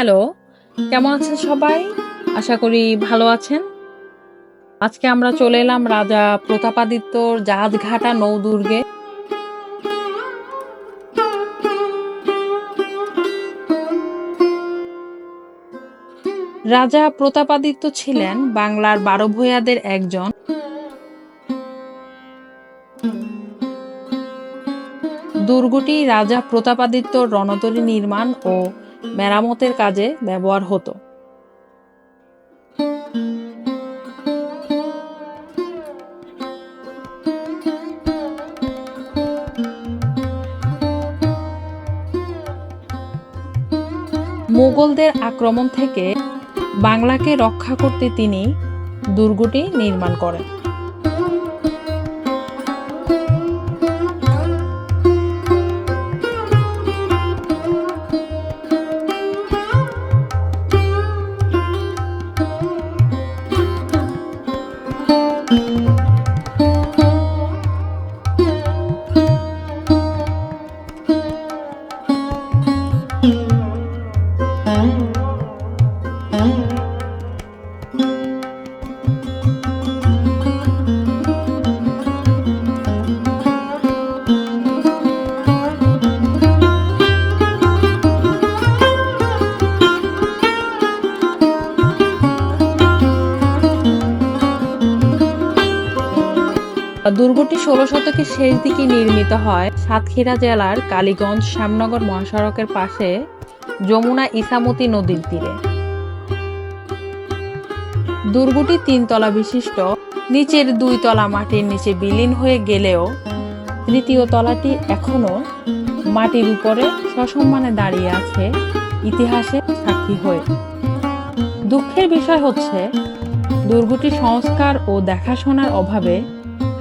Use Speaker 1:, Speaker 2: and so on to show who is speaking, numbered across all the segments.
Speaker 1: Hello, কেমন আছেন সবাই? আশা করি ভালো আছেন। আজকে আমরা চলে এলাম রাজা প্রতাপাদিত্যর জাহাজঘাটা নৌদুর্গে। রাজা প্রতাপাদিত্য ছিলেন বাংলার বারো ভূয়াদের একজন। দুর্গটি রাজা প্রতাপাদিত্যর রণতরী নির্মাণ ও মেরামতের কাজে ব্যবহার হতো। মুঘলদের আক্রমণ থেকে বাংলাকে রক্ষা করতে তিনি দুর্গটি নির্মাণ করেন। দুর্গটি ষোলো শতকের শেষ দিকে নির্মিত হয় সাতক্ষীরা জেলার কালীগঞ্জ শ্যামনগর মহাসড়কের পাশে যমুনা ইসামতি নদীর তীরে। দুর্গটি তিনতলা বিশিষ্ট। নিচের দুই তলা মাটির নিচে বিলীন হয়ে গেলেও তৃতীয় তলাটি এখনও মাটির উপরে সসম্মানে দাঁড়িয়ে আছে ইতিহাসে সাক্ষী হয়ে। দুঃখের বিষয় হচ্ছে দুর্গটি সংস্কার ও দেখাশোনার অভাবে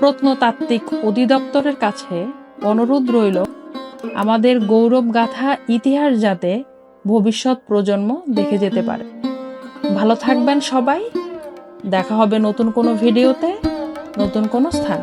Speaker 1: প্রত্নতাত্ত্বিক অধিদপ্তরের কাছে অনুরোধ রইল, আমাদের গৌরব গাথা ইতিহাস যাতে ভবিষ্যৎ প্রজন্ম দেখে যেতে পারে। ভালো থাকবেন সবাই, দেখা হবে নতুন কোনো ভিডিওতে, নতুন কোনো স্থান।